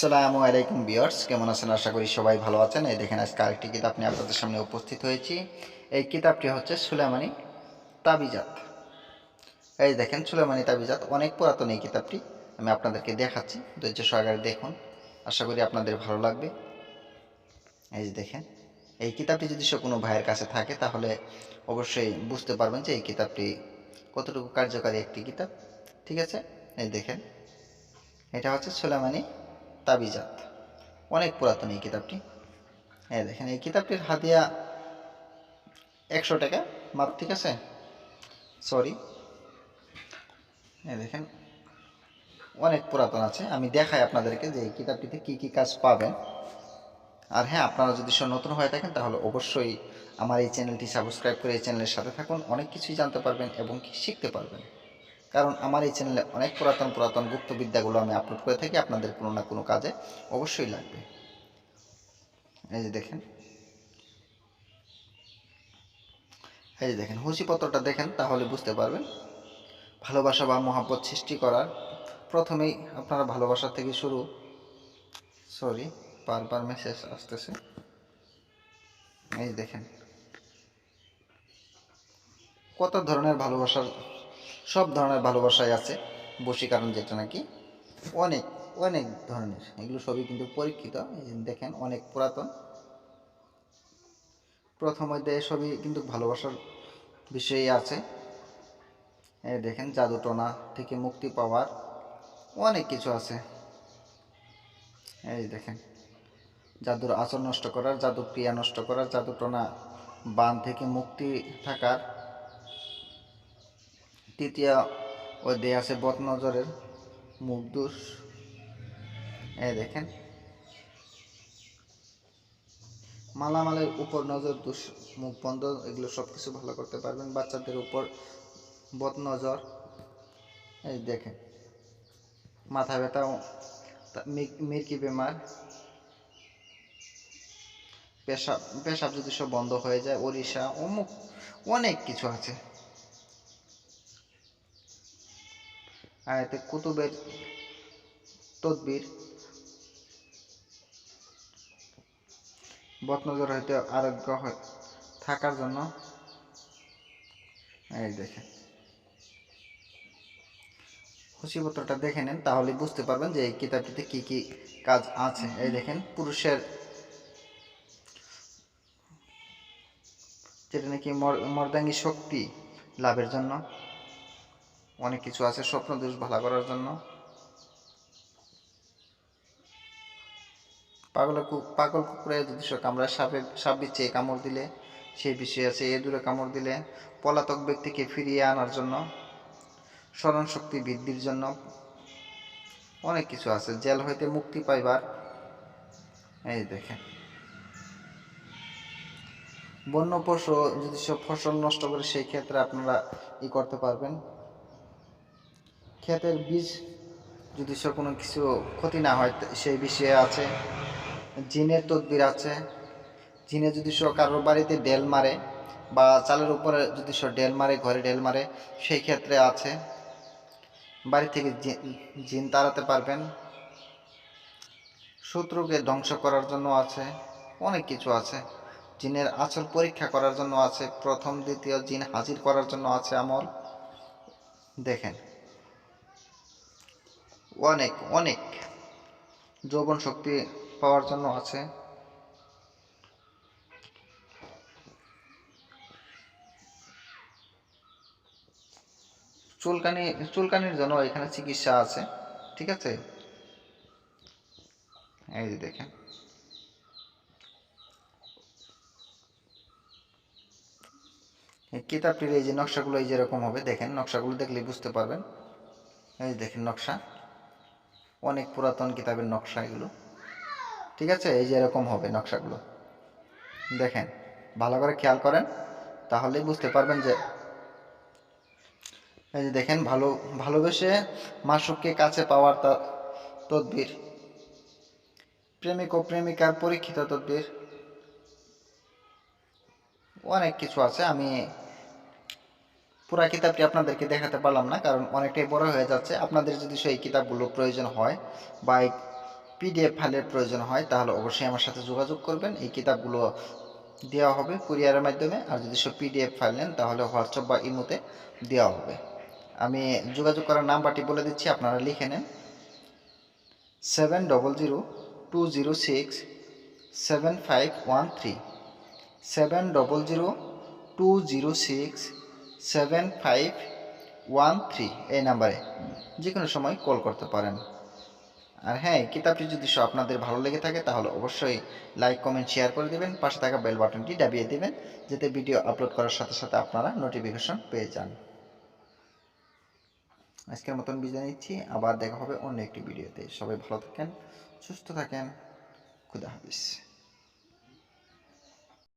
আসসালামু আলাইকুম বিয়ার্স কেমন আছেন? আশা করি সবাই ভালো আছেন। এই দেখেন, আজকে আরেকটি কিতাব নিয়ে আপনাদের সামনে উপস্থিত হয়েছি। এই কিতাবটি হচ্ছে সুলেমানি তাবিজাত। এই দেখেন সুলেমানি তাবিজাত অনেক পুরাতন এই কিতাবটি। আমি আপনাদেরকে দেখাচ্ছি, ধৈর্য সহকারে দেখুন। আশা করি আপনাদের ভালো লাগবে। এই যে দেখেন, এই কিতাবটি যদি সে কোনো ভাইয়ের কাছে থাকে, তাহলে অবশ্যই বুঝতে পারবেন যে এই কিতাবটি কতটুকু কার্যকারী একটি কিতাব। ঠিক আছে? এই দেখেন, এটা হচ্ছে সুলেমানি তাবিজাত। অনেক পুরাতন এই কিতাবটি। হ্যাঁ দেখেন, এই কিতাবটির হাতিয়া একশো টাকা। মাত্র ঠিক আছে? সরি এই দেখেন, অনেক পুরাতন আছে। আমি দেখাই আপনাদেরকে যে এই কিতাবটিতে কি কি কাজ পাবেন। আর হ্যাঁ আপনারা যদি সব নতুন হয়ে থাকেন, তাহলে অবশ্যই আমার এই চ্যানেলটি সাবস্ক্রাইব করে এই চ্যানেলের সাথে থাকুন। অনেক কিছুই জানতে পারবেন এবং শিখতে পারবেন। কারণ আমার এই চ্যানেলে অনেক পুরাতন পুরাতন গুপ্তবিদ্যাগুলো আমি আপলোড করে থাকি, আপনাদের কোনো না কোনো কাজে অবশ্যই লাগবে। এই যে দেখেন। এই যে দেখেন হুসিপত্রটা দেখেন, তাহলে বুঝতে পারবেন। ভালোবাসা বা মহাব্বত সৃষ্টি করার প্রথমেই আপনারা ভালোবাসা থেকে শুরু, সরি, বারবার মেসেজ আসতেছে। এই দেখেন। কত ধরনের ভালোবাসার সব ধরনের ভালোবাসাই আছে। বশীকরণ যেটা নাকি অনেক অনেক ধরনের। এগুলো সবই কিন্তু পরীক্ষিত। দেখেন, অনেক পুরাতন। প্রথম অধ্যায়ে সবই কিন্তু ভালোবাসার বিষয়ে আছে। দেখেন জাদুটনা থেকে মুক্তি পাওয়ার অনেক কিছু আছে। এই দেখেন, জাদুর আচর নষ্ট করার জাদু ক্রিয়া নষ্ট করার জাদুটনা বান থেকে মুক্তি থাকার তৃতীয় অধ্যায় আছে বদনজরের মুখ দোষ। এই দেখেন। মালামালের উপর নজর, দোষ, মুখ বন্ধ, এগুলো সব কিছু ভালো করতে পারবেন। বাচ্চাদের উপর বদ নজর। এই দেখেন। মাথা ব্যথা মির্কি বেমার। পেশাব পেশাব যদি সব বন্ধ হয়ে যায়, ওড়িশা, অমুক অনেক কিছু আছে। আয়াতে কুতুবের তদবির বদনজর হইতে আরোগ্য থাকার জন্য। এই দেখেন। খুশিপত্রটা দেখে নেন, তাহলে বুঝতে পারবেন যে এই কিতাবটিতে কি কি কাজ আছে। এই দেখেন, পুরুষের যেটা নাকি মর- মর্দাঙ্গী শক্তি লাভের জন্য। অনেক কিছু আছে স্বপ্ন দোষ ভালো করার জন্য। পাগল পাগল কুকুরে যদি কামড়ায়, সাপে, সাপ বিচ্ছে কামড় দিলে সেই বিষয়ে আছে, এ দূরে কামড় দিলে, পলাতক ব্যক্তিকে ফিরিয়ে আনার জন্য, স্মরণ শক্তি বৃদ্ধির জন্য অনেক কিছু আছে। জেল হইতে মুক্তি পাইবার, এই দেখেন। বন্য পশু যদি সব ফসল নষ্ট করে, সেই ক্ষেত্রে আপনারা ই করতে পারবেন। ক্ষেতের বীজ যদি সব কোনো কিছু ক্ষতি না হয় সেই বিষয়ে আছে, জিনের তদবির আছে। জিনে যদি সব কারোর বাড়িতে ডেল মারে বা চালের উপরে যদি সব ডেল মারে, ঘরে ডেল মারে, সেই ক্ষেত্রে আছে। বাড়ি থেকে জিন তাড়াতে পারবেন। শত্রুকে ধ্বংস করার জন্য আছে, অনেক কিছু আছে। জিনের আচল পরীক্ষা করার জন্য আছে, প্রথম, দ্বিতীয়, জিন হাজির করার জন্য আছে আমল। দেখেন। অনেক অনেক যৌবন শক্তি পাওয়ার জন্য আছে। চুলকানি, চুলকানির জন্য এখানে চিকিৎসা আছে, ঠিক আছে? এই যে দেখেন। কিতাবটির এই যে নকশাগুলো এই যেরকম হবে, দেখেন, নকশাগুলো দেখলে বুঝতে পারবেন। এই দেখেন নকশা। অনেক পুরাতন কিতাবের নকশা এগুলো। ঠিক আছে? এই যে এরকম হবে নকশাগুলো। দেখেন, ভালো করে খেয়াল করেন, তাহলেই বুঝতে পারবেন যে এই যে দেখেন, ভালো, ভালোবেসে মাসুককে কাছে পাওয়ার তা, তদবির। প্রেমিক ও প্রেমিকার পরীক্ষিত তদবির। অনেক কিছু আছে, আমি পুরা কিতাবটি আপনাদেরকে দেখাতে পারলাম না, কারণ অনেকটাই বড় হয়ে যাচ্ছে। আপনাদের যদি সেই কিতাবগুলো প্রয়োজন হয় বা পিডিএফ ফাইলের প্রয়োজন হয়, তাহলে অবশ্যই আমার সাথে যোগাযোগ করবেন। এই কিতাবগুলো দেওয়া হবে কুরিয়ারের মাধ্যমে, আর যদি সব পিডিএফ ফাইল নেন, তাহলে হোয়াটসঅ্যাপ বা ইমোতে দেওয়া হবে। আমি যোগাযোগ করার নাম্বারটি বলে দিচ্ছি, আপনারা লিখে নেন। Seven double zero two zero six seven five one three. Seven double zero two zero six seven five one three এই নাম্বারে যে কোনো সময় কল করতে পারেন। আর হ্যাঁ কিতাবটি যদি আপনাদের ভালো লেগে থাকে, তাহলে অবশ্যই লাইক, কমেন্ট, শেয়ার করে দেবেন, পাশে থাকা বেল বাটনটি দাবিয়ে দেবেন, যাতে ভিডিও আপলোড করার সাথে সাথে আপনারা নোটিফিকেশন পেয়ে যান। আজকের মতন বিদায় নিচ্ছি, আবার দেখা হবে অন্য একটি ভিডিওতে। সবাই ভালো থাকেন, সুস্থ থাকেন, খুদা হাফিজ।